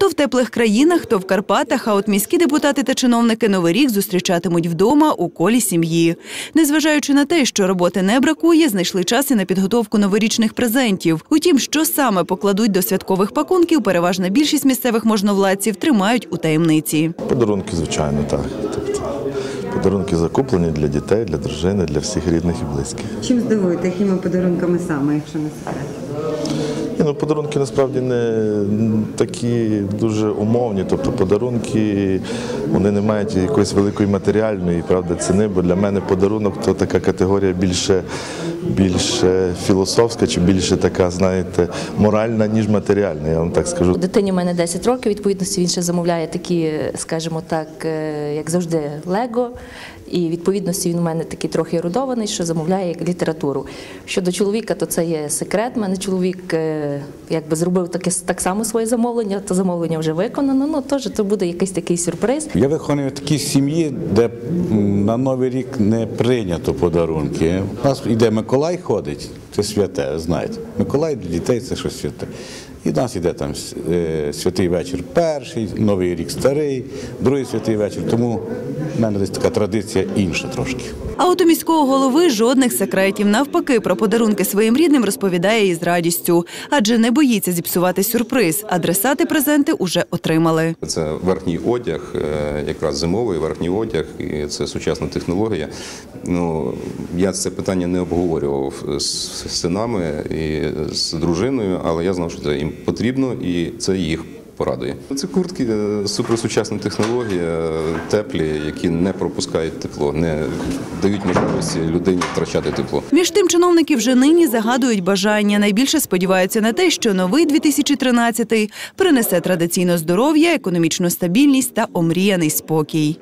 Хто в теплих країнах, хто в Карпатах, а от міські депутати та чиновники Новий рік зустрічатимуть вдома у колі сім'ї. Незважаючи на те, що роботи не бракує, знайшли час і на підготовку новорічних презентів. Утім, що саме покладуть до святкових пакунків, переважна більшість місцевих можновладців тримають у таємниці. Подарунки, звичайно, так. Тобто подарунки закуплені для дітей, для дружини, для всіх рідних і близьких. Чим здивуєте, якими подарунками саме, якщо не секрет? Ну, подарунки насправді не такі дуже умовні. Тобто подарунки вони не мають якоїсь великої матеріальної правда, ціни, бо для мене подарунок то така категорія більше, більше філософська чи більше така, знаєте, моральна, ніж матеріальна, я вам так скажу. Дитині в мене 10 років, відповідності він ще замовляє такі, скажімо так, е, як завжди, Лего. І відповідності він у мене такий трохи ерудований, що замовляє літературу. Щодо чоловіка, то це є секрет. У мене чоловік е, якби зробив таке так само своє замовлення, то замовлення вже виконано. Ну теж це буде якийсь такий сюрприз. Я вихований в такій сім'ї, де на Новий рік не прийнято подарунки. У нас іде Миколай ходить, це святе, знаєте. Миколай для дітей це щось святе. І в нас іде там е, святий вечір перший, Новий рік старий, другий святий вечір. Тому в мене десь така традиція інша трошки. А от у міського голови жодних секретів. Навпаки, про подарунки своїм рідним розповідає із радістю, адже не боїться зіпсувати сюрприз. Адресати презенти уже отримали. Це верхній одяг, е, якраз зимовий верхній одяг, і це сучасна технологія. Ну я це питання не обговорював з синами і з дружиною, але я знав, що це їм потрібно, і це їх порадує. Це куртки е, суперсучасна технологія, теплі, які не пропускають тепло, не дають можливості людині втрачати тепло. Між тим, чиновники вже нині загадують бажання. Найбільше сподіваються на те, що новий 2013 принесе традиційно здоров'я, економічну стабільність та омріяний спокій.